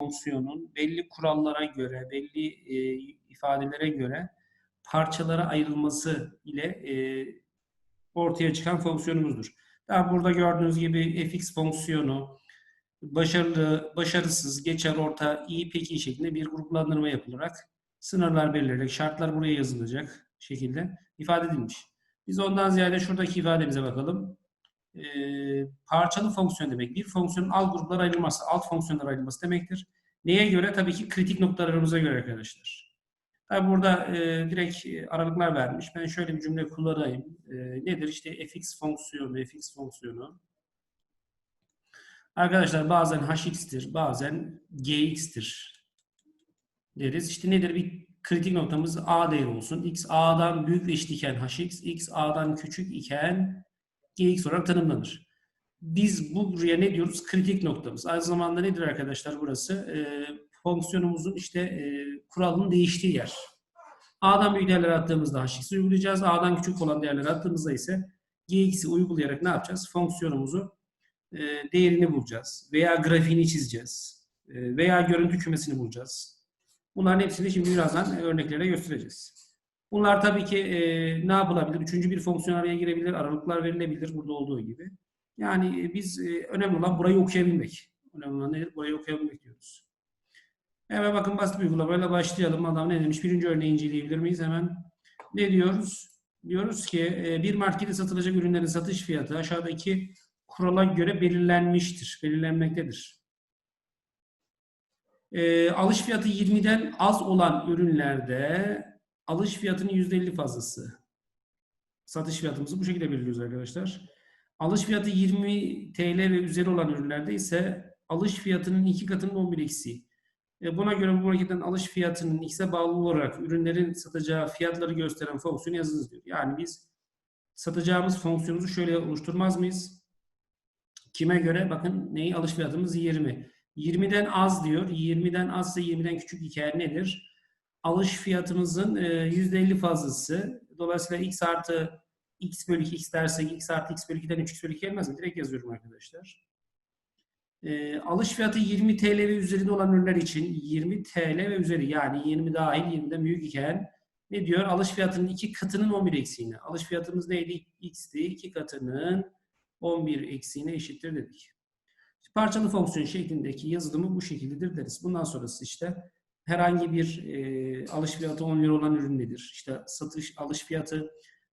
fonksiyonun belli kurallara göre, belli e, ifadelere göre parçalara ayrılması ile e, ortaya çıkan fonksiyonumuzdur. Daha burada gördüğünüz gibi fx fonksiyonu başarılı, başarısız, geçer, orta, iyi, pek iyi şeklinde bir gruplandırma yapılarak sınırlar belirlenerek şartlar buraya yazılacak şekilde ifade edilmiş. Biz ondan ziyade şuradaki ifademize bakalım. Ee, parçalı fonksiyon demek. Bir fonksiyonun alt gruplara ayrılması, alt fonksiyonlara ayrılması demektir. Neye göre? Tabii ki kritik noktalarımıza göre arkadaşlar. Tabii burada e, direkt aralıklar vermiş. Ben şöyle bir cümle kullanayım. E, nedir? İşte fx fonksiyonu, fx fonksiyonu. Arkadaşlar bazen hx'tir, bazen gx'tir deriz. İşte nedir? Bir kritik noktamız a değeri olsun. x a'dan büyük ve eşit iken hx, x a'dan küçük iken gx olarak tanımlanır. Biz buraya ne diyoruz? Kritik noktamız. Aynı zamanda nedir arkadaşlar burası? E, fonksiyonumuzun işte e, kuralının değiştiği yer. A'dan büyük değerler attığımızda hx'i uygulayacağız. A'dan küçük olan değerler attığımızda ise gx'i uygulayarak ne yapacağız? Fonksiyonumuzu e, değerini bulacağız. Veya grafiğini çizeceğiz. E, veya görüntü kümesini bulacağız. Bunların hepsini şimdi birazdan örneklere göstereceğiz. Bunlar tabii ki e, ne yapılabilir? Üçüncü bir fonksiyon araya girebilir, aralıklar verilebilir burada olduğu gibi. Yani e, biz e, önemli olan burayı okuyabilmek. Önemli olan nedir? Burayı okuyabilmek diyoruz. Hemen bakın basit bir uygulamayla başlayalım. Adam ne demiş? Birinci örneği inceleyebilir miyiz? Hemen ne diyoruz? Diyoruz ki e, bir markette satılacak ürünlerin satış fiyatı aşağıdaki kurala göre belirlenmiştir, belirlenmektedir. E, alış fiyatı 20'den az olan ürünlerde alış fiyatının %50 fazlası. Satış fiyatımızı bu şekilde belirliyoruz arkadaşlar. Alış fiyatı 20 TL ve üzeri olan ürünlerde ise alış fiyatının iki katının 11 eksiği. E, buna göre bu marketten alış fiyatının x'e bağlı olarak ürünlerin satacağı fiyatları gösteren fonksiyon yazınız diyor. Yani biz satacağımız fonksiyonumuzu şöyle oluşturmaz mıyız? Kime göre? Bakın neyi? Alış fiyatımız 20. 20'den az diyor. 20'den azsa 20'den küçük hikaye nedir? Alış fiyatımızın %50 fazlası. Dolayısıyla x artı x bölü 2 x dersek x artı x bölü 2'den 3x bölü 2 gelmez mi? Direkt yazıyorum arkadaşlar. E, alış fiyatı 20 TL ve üzerinde olan ürünler için 20 TL ve üzeri yani 20 dahil 20'den büyük iken ne diyor? Alış fiyatının iki katının 11 eksiğine. Alış fiyatımız neydi? X'ti. iki katının 11 eksiğine eşittir dedik. Parçalı fonksiyon şeklindeki yazılımı bu şekildedir deriz. Bundan sonrası işte herhangi bir e, alış fiyatı 10 lira olan ürün nedir? İşte satış alış fiyatı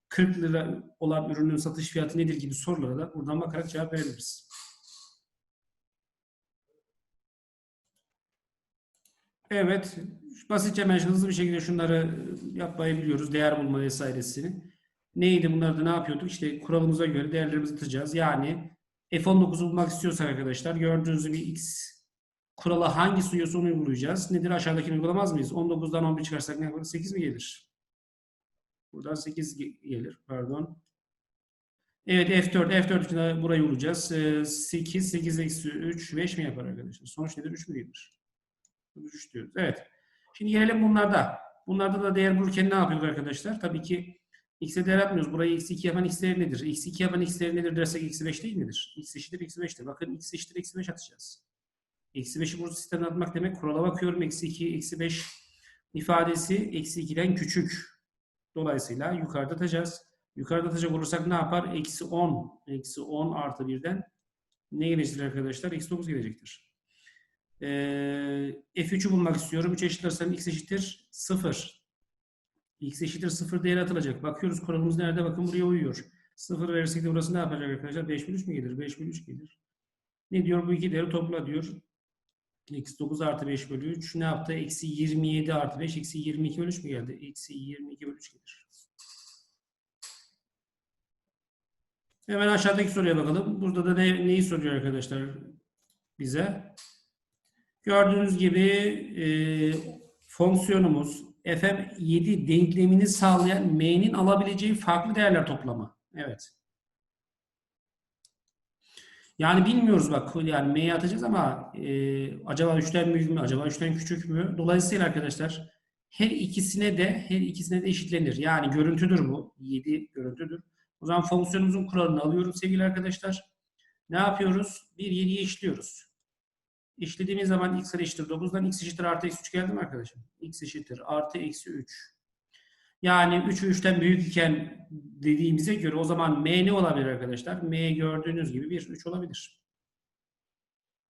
40 lira olan ürünün satış fiyatı nedir gibi sorulara da buradan bakarak cevap verebiliriz. Evet, basitçe hemen hızlı bir şekilde şunları yapmayı biliyoruz. Değer bulma vesairesini. Neydi bunları da ne yapıyorduk? İşte kuralımıza göre değerlerimizi atacağız. Yani F19'u bulmak istiyorsak arkadaşlar gördüğünüz gibi X kurala hangisi uyuyorsa onu uygulayacağız. Nedir aşağıdakini uygulamaz mıyız? 19'dan 11 çıkarsak ne yapar? 8 mi gelir? Buradan 8 gelir. Pardon. Evet F4. F4 için burayı vuracağız. 8, 8 eksi 3, 5 mi yapar arkadaşlar? Sonuç nedir? 3 mü gelir? 3 diyoruz. Evet. Şimdi gelelim bunlarda. Bunlarda da değer bulurken ne yapıyoruz arkadaşlar? Tabii ki x'e değer yapmıyoruz. Burayı x2 yapan x değeri nedir? x2 yapan x değeri nedir dersek eksi 5 değil midir? x eşittir eksi 5'tir. Bakın x eşittir eksi 5 atacağız. Eksi 5'i burada sistemden atmak demek. Kurala bakıyorum. Eksi 2, eksi 5 ifadesi eksi 2'den küçük. Dolayısıyla yukarıda atacağız. Yukarıda atacak olursak ne yapar? Eksi 10. Eksi 10 artı 1'den ne gelecektir arkadaşlar? Eksi 9 gelecektir. Ee, F3'ü bulmak istiyorum. 3 eşitlersem x eşittir 0. x eşittir 0 değeri atılacak. Bakıyoruz kuralımız nerede? Bakın buraya uyuyor. 0 verirsek de burası ne yapacak arkadaşlar? 5 bölü 3 mü gelir? 5 bölü 3 gelir. Ne diyor? Bu iki değeri topla diyor. Eksi 9 artı 5 bölü 3 ne yaptı? Eksi 27 artı 5. Eksi 22 bölü 3 mü geldi? Eksi 22 bölü 3 gelir. Hemen aşağıdaki soruya bakalım. Burada da ne, neyi soruyor arkadaşlar bize? Gördüğünüz gibi e, fonksiyonumuz fm7 denklemini sağlayan m'nin alabileceği farklı değerler toplamı. Evet. Yani bilmiyoruz bak yani m'yi atacağız ama e, acaba 3'ten büyük mü acaba 3'ten küçük mü? Dolayısıyla arkadaşlar her ikisine de her ikisine de eşitlenir. Yani görüntüdür bu. 7 görüntüdür. O zaman fonksiyonumuzun kuralını alıyoruz sevgili arkadaşlar. Ne yapıyoruz? 1 7'yi eşitliyoruz. İşlediğimiz zaman x eşittir 9'dan x eşittir artı eksi 3 geldi mi arkadaşım? x eşittir artı eksi 3. Yani 3 3'ten büyük iken dediğimize göre o zaman m ne olabilir arkadaşlar? m gördüğünüz gibi 1, 3 olabilir.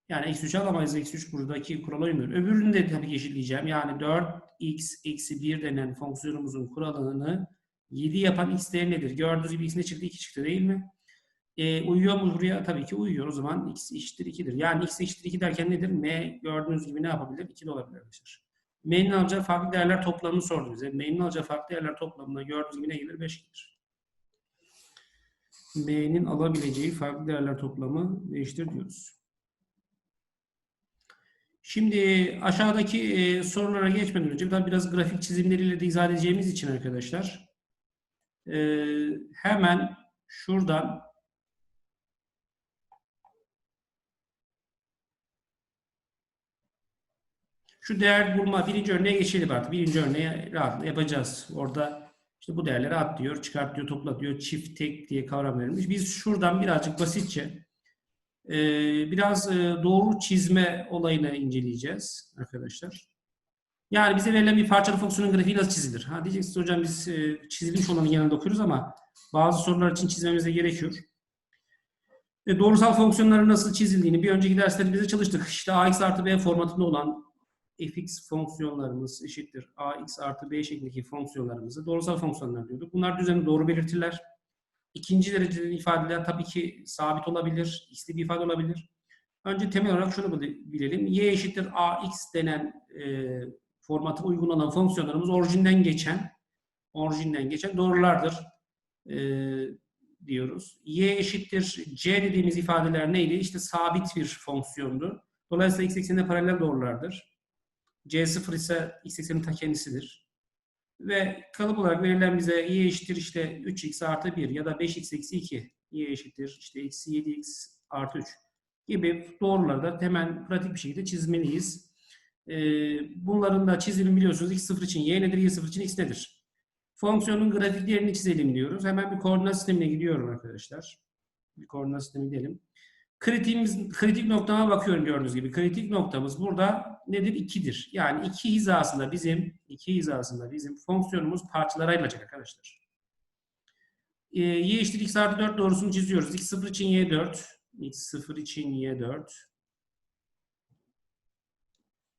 Yani eksi 3 alamayız. Eksi 3 buradaki kurala uymuyor. Öbürünü de tabii ki eşitleyeceğim. Yani 4x eksi 1 denen fonksiyonumuzun kuralını 7 yapan x değeri nedir? Gördüğünüz gibi x ne çıktı? 2 çıktı değil mi? E, uyuyor mu buraya? Tabii ki uyuyor. O zaman x eşittir 2'dir. Yani x eşittir 2 derken nedir? m gördüğünüz gibi ne yapabilir? 2 de olabilir arkadaşlar. M'nin alacağı farklı değerler toplamını sordu bize. M'nin alacağı farklı değerler toplamına gördüğünüz gibi ne gelir? 5 gelir. M'nin alabileceği farklı değerler toplamı değiştir diyoruz. Şimdi aşağıdaki e, sorulara geçmeden önce tabii biraz grafik çizimleriyle de izah edeceğimiz için arkadaşlar e, hemen şuradan şu değer bulma birinci örneğe geçelim artık. Birinci örneğe rahatlıkla yapacağız. Orada işte bu değerleri at diyor, çıkart diyor, topla diyor, çift tek diye kavram verilmiş. Biz şuradan birazcık basitçe e, biraz e, doğru çizme olayını inceleyeceğiz arkadaşlar. Yani bize verilen bir parçalı fonksiyonun grafiği nasıl çizilir? Ha diyeceksiniz hocam biz e, çizilmiş olanı genelde okuyoruz ama bazı sorular için çizmemiz de gerekiyor. Doğrusal fonksiyonların nasıl çizildiğini bir önceki derslerimizde çalıştık. İşte ax artı b formatında olan fx fonksiyonlarımız eşittir ax artı b şeklindeki fonksiyonlarımızı doğrusal fonksiyonlar diyorduk. Bunlar düzeni doğru belirtirler. İkinci derecede ifadeler tabii ki sabit olabilir, bir ifade olabilir. Önce temel olarak şunu bilelim. y eşittir ax denen e, formatı uygun olan fonksiyonlarımız orijinden geçen orijinden geçen doğrulardır e, diyoruz. y eşittir c dediğimiz ifadeler neydi? İşte sabit bir fonksiyondu. Dolayısıyla x eksenine paralel doğrulardır. C0 ise x eksenin ta kendisidir. Ve kalıp olarak verilen bize y eşittir işte 3x artı 1 ya da 5x eksi 2 y eşittir işte eksi 7x artı 3 gibi doğruları da hemen pratik bir şekilde çizmeliyiz. Ee, bunların da çizimi biliyorsunuz x0 için y nedir, y0 için x nedir? Fonksiyonun grafiklerini çizelim diyoruz. Hemen bir koordinat sistemine gidiyorum arkadaşlar. Bir koordinat sistemi diyelim. Kritiğimiz, kritik noktama bakıyorum gördüğünüz gibi. Kritik noktamız burada nedir? 2'dir. Yani iki hizasında bizim iki hizasında bizim fonksiyonumuz parçalara ayrılacak arkadaşlar. Ee, y eşittir x artı 4 doğrusunu çiziyoruz. x0 için y4. x0 için y4.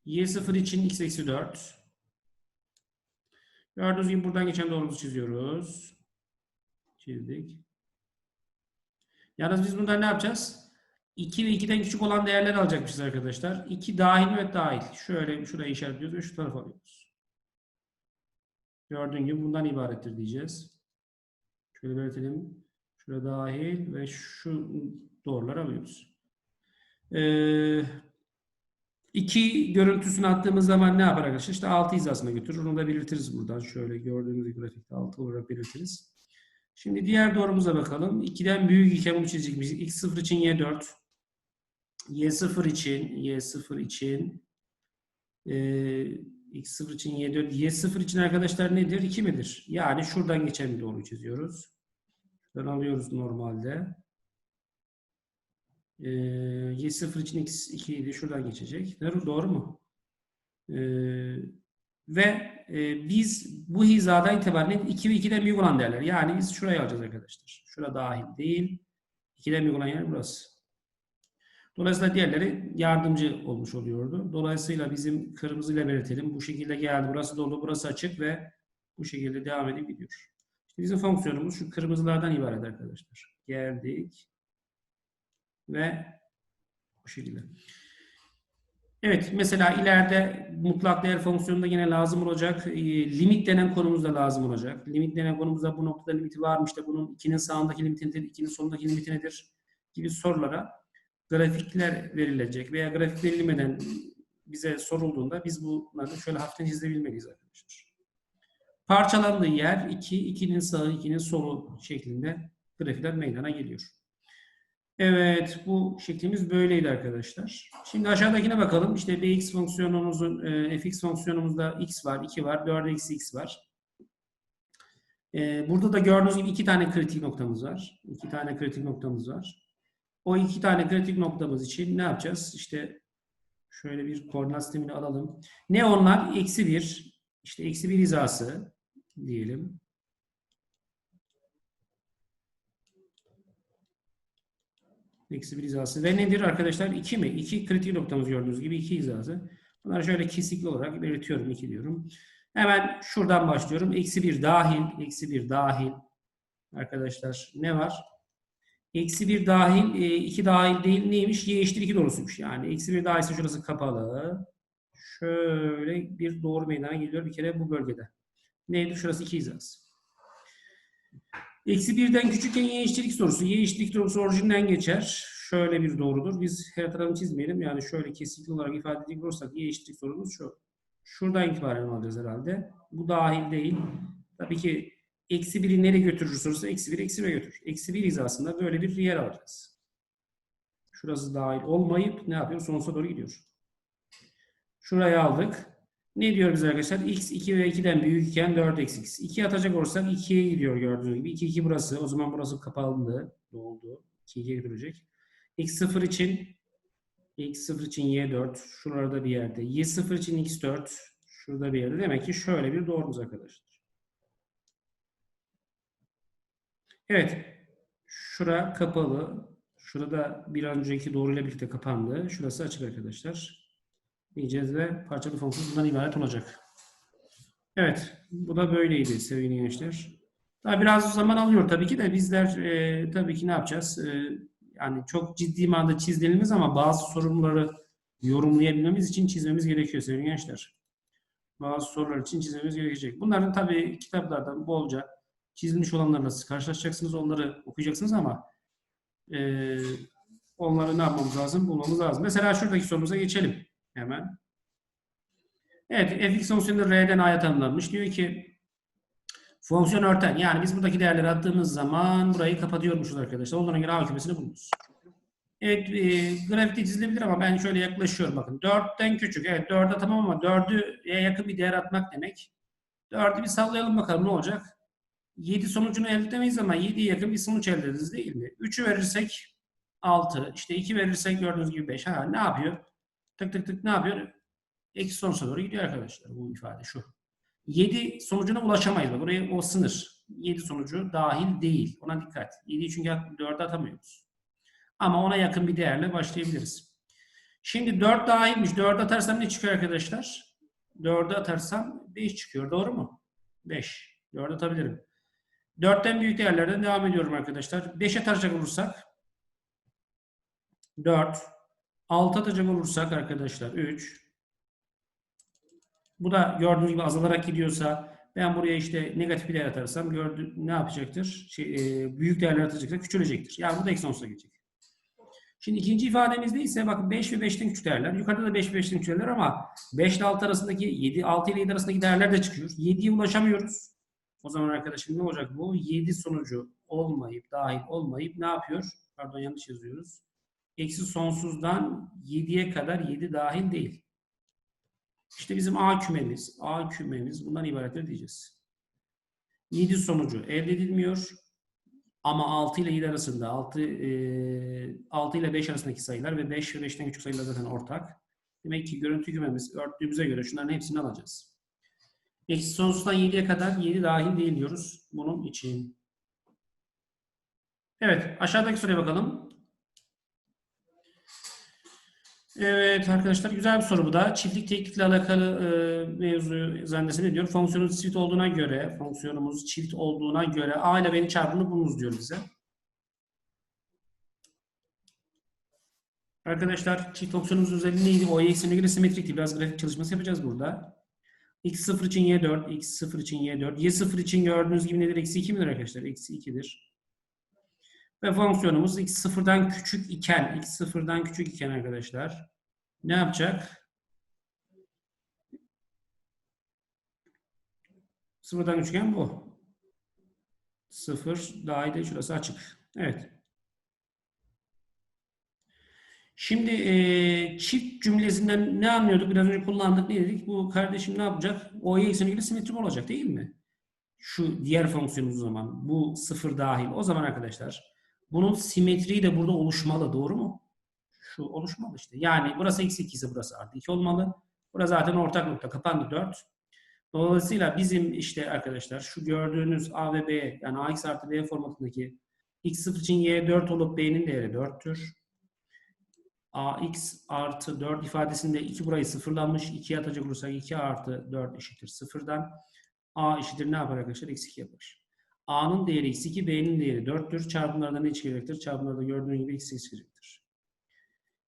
y0 için x eksi 4. Gördüğünüz gibi buradan geçen doğrumuzu çiziyoruz. Çizdik. Yalnız biz burada ne yapacağız? 2 ve 2'den küçük olan değerleri alacakmışız arkadaşlar. 2 dahil? Evet dahil. Şöyle şuraya işaretliyoruz ve şu tarafa alıyoruz. Gördüğün gibi bundan ibarettir diyeceğiz. Şöyle belirtelim. Şuraya dahil ve şu doğruları alıyoruz. Ee, 2 görüntüsünü attığımız zaman ne yapar arkadaşlar? İşte 6 hizasına götürür. Onu da belirtiriz buradan. Şöyle gördüğünüz grafikte 6 olarak belirtiriz. Şimdi diğer doğrumuza bakalım. 2'den büyük iken bunu çizecek miyiz? x0 için y4. Y0 için y0 için e, x0 için y4. y0 için arkadaşlar nedir? 2 midir? Yani şuradan geçen bir doğru çiziyoruz. Şuradan alıyoruz normalde. E, y0 için x2 idi. Şuradan geçecek. Doğru mu? E, ve e, biz bu hizadan itibaren 2 ve 2'den büyük olan değerler. Yani biz şurayı alacağız arkadaşlar. Şura dahil değil. 2'den büyük olan yer burası. Dolayısıyla diğerleri yardımcı olmuş oluyordu. Dolayısıyla bizim kırmızıyla belirtelim. Bu şekilde geldi. Burası dolu, burası açık ve bu şekilde devam edip gidiyor. İşte bizim fonksiyonumuz şu kırmızılardan ibaret arkadaşlar. Geldik. Ve bu şekilde. Evet, mesela ileride mutlak değer fonksiyonunda yine lazım olacak. E, limit denen konumuz da lazım olacak. Limit denen konumuzda bu noktada limiti varmış da bunun 2'nin sağındaki limiti nedir, 2'nin solundaki limiti nedir gibi sorulara grafikler verilecek veya grafik verilmeden bize sorulduğunda biz bunları şöyle hafiften çizebilmeliyiz arkadaşlar. Parçalandığı yer 2, 2'nin sağı, 2'nin solu şeklinde grafikler meydana geliyor. Evet, bu şeklimiz böyleydi arkadaşlar. Şimdi aşağıdakine bakalım. İşte bx fonksiyonumuzun, e, fx fonksiyonumuzda x var, 2 var, 4 eksi x var. E, burada da gördüğünüz gibi iki tane kritik noktamız var. İki tane kritik noktamız var. O iki tane kritik noktamız için ne yapacağız? İşte Şöyle bir koordinat sistemini alalım. Ne onlar? Eksi 1. İşte eksi 1 hizası diyelim. Eksi 1 hizası. Ve nedir arkadaşlar? 2 mi? 2 kritik noktamız gördüğünüz gibi 2 hizası. Bunları şöyle kesikli olarak belirtiyorum. 2 diyorum. Hemen şuradan başlıyorum. Eksi 1 dahil. Eksi 1 dahil. Arkadaşlar ne var? Eksi 1 dahil, 2 dahil değil neymiş? Y eşittir 2 doğrusuymuş. Yani eksi 1 dahilse şurası kapalı. Şöyle bir doğru meydana geliyor bir kere bu bölgede. Neydi? Şurası 2 hizası. Eksi 1'den küçükken y eşittir x doğrusu. Y eşittir x doğrusu orijinden geçer. Şöyle bir doğrudur. Biz her tarafını çizmeyelim. Yani şöyle kesikli olarak ifade edecek olursak y eşittir x doğrumuz şu. Şuradan itibaren alacağız herhalde. Bu dahil değil. Tabii ki eksi 1'i nereye götürür sorusu eksi 1 eksi 1'e götürür. Eksi 1 hizasında böyle bir yer alacağız. Şurası dahil olmayıp ne yapıyor? Sonsuza doğru gidiyor. Şurayı aldık. Ne diyor bize arkadaşlar? x 2 ve 2'den büyükken 4 eksi x. 2 atacak olursak 2'ye gidiyor gördüğünüz gibi. 2 2 burası. O zaman burası kapalı. Doldu. 2 2'ye götürecek. x 0 için x 0 için y 4. Şurada bir yerde. y 0 için x 4. Şurada bir yerde. Demek ki şöyle bir doğrumuz arkadaşlar. Evet. Şura kapalı. Şurada bir an önceki doğruyla birlikte kapandı. Şurası açık arkadaşlar. Diyeceğiz ve parçalı fonksiyon bundan ibaret olacak. Evet. Bu da böyleydi sevgili gençler. Daha biraz zaman alıyor tabii ki de bizler e, tabii ki ne yapacağız? E, yani çok ciddi manada çizdiğimiz ama bazı sorunları yorumlayabilmemiz için çizmemiz gerekiyor sevgili gençler. Bazı sorular için çizmemiz gerekecek. Bunların tabii kitaplardan bolca çizilmiş olanlarla siz karşılaşacaksınız. Onları okuyacaksınız ama e, onları ne yapmamız lazım? Bulmamız lazım. Mesela şuradaki sorumuza geçelim hemen. Evet, fx fonksiyonu r'den a'ya tanımlanmış. Diyor ki fonksiyon örten. Yani biz buradaki değerleri attığımız zaman burayı kapatıyormuşuz arkadaşlar. Onlara göre a kümesini bulunuz. Evet, e, grafikte çizilebilir ama ben şöyle yaklaşıyorum bakın. 4'ten küçük. Evet, 4'e tamam ama 4'e yakın bir değer atmak demek. 4'ü bir sallayalım bakalım ne olacak? 7 sonucunu elde edemeyiz ama 7'ye yakın bir sonuç elde ederiz değil mi? 3'ü verirsek 6, işte 2 verirsek gördüğünüz gibi 5. Ha, ne yapıyor? Tık tık tık ne yapıyor? Eksi sonuca doğru gidiyor arkadaşlar bu ifade şu. 7 sonucuna ulaşamayız. Buraya o sınır. 7 sonucu dahil değil. Ona dikkat. 7'yi çünkü 4'e atamıyoruz. Ama ona yakın bir değerle başlayabiliriz. Şimdi 4 dahilmiş. 4'e atarsam ne çıkıyor arkadaşlar? 4'e atarsam 5 çıkıyor. Doğru mu? 5. 4'e atabilirim. 4'ten büyük değerlerden devam ediyorum arkadaşlar. 5'e atacak olursak 4. 6 atacak olursak arkadaşlar 3. Bu da gördüğünüz gibi azalarak gidiyorsa ben buraya işte negatif bir değer atarsam gördü, ne yapacaktır? Şey, e, büyük değerler atacaksa küçülecektir. Yani bu da eksi sonsuza gelecek. Şimdi ikinci ifademizde ise bakın 5 ve 5'ten küçük değerler. Yukarıda da 5 ve 5'ten küçük değerler ama 5 ile 6 arasındaki 7, 6 ile 7 arasındaki değerler de çıkıyor. 7'ye ulaşamıyoruz. O zaman arkadaşım ne olacak bu? 7 sonucu olmayıp, dahil olmayıp ne yapıyor? Pardon yanlış yazıyoruz. Eksi sonsuzdan 7'ye kadar 7 dahil değil. İşte bizim A kümemiz, A kümemiz bundan ibarettir diyeceğiz. 7 sonucu elde edilmiyor. Ama 6 ile 7 arasında 6, e, 6 ile 5 arasındaki sayılar ve 5 ve 5'ten küçük sayılar zaten ortak. Demek ki görüntü kümemiz örttüğümüze göre şunların hepsini alacağız. Eksi sonsuzdan 7'ye kadar 7 dahil değil diyoruz bunun için. Evet aşağıdaki soruya bakalım. Evet arkadaşlar güzel bir soru bu da. Çiftlik teknikle alakalı e, mevzuyu zannedersem ediyor. Fonksiyonumuz çift olduğuna göre, fonksiyonumuz çift olduğuna göre a ile b'nin çarpımını bulunuz diyor bize. Arkadaşlar çift fonksiyonumuz özelliği neydi? O eksenine göre simetrikti. Biraz grafik çalışması yapacağız burada. X0 için y4, x0 için y4. y0 için gördüğünüz gibi nedir? Eksi 2 midir arkadaşlar? Eksi 2'dir. Ve fonksiyonumuz x sıfırdan küçük iken, x sıfırdan küçük iken arkadaşlar ne yapacak? Sıfırdan küçükken bu. Sıfır dahil şurası açık. Evet. Şimdi e, çift cümlesinden ne anlıyorduk? Biraz önce kullandık. Ne dedik? Bu kardeşim ne yapacak? O'ya eksenine göre simetrik olacak değil mi? Şu diğer fonksiyonumuz o zaman. Bu sıfır dahil. O zaman arkadaşlar bunun simetriği de burada oluşmalı. Doğru mu? şu oluşmalı işte. Yani burası eksi 2 ise burası artı 2 olmalı. Burası zaten ortak nokta. Kapandı 4. Dolayısıyla bizim işte arkadaşlar şu gördüğünüz A ve B yani AX artı B formatındaki x0 için y 4 olup b'nin değeri 4'tür. Ax artı 4 ifadesinde 2 burayı sıfırlanmış. 2'ye atacak olursak 2 artı 4 eşittir sıfırdan. a eşittir ne yapar arkadaşlar? x2 yapar. a'nın değeri x2, b'nin değeri 4'tür. Çarpımlarda ne çıkacaktır? Çarpımlarda gördüğünüz gibi x2 çıkacaktır.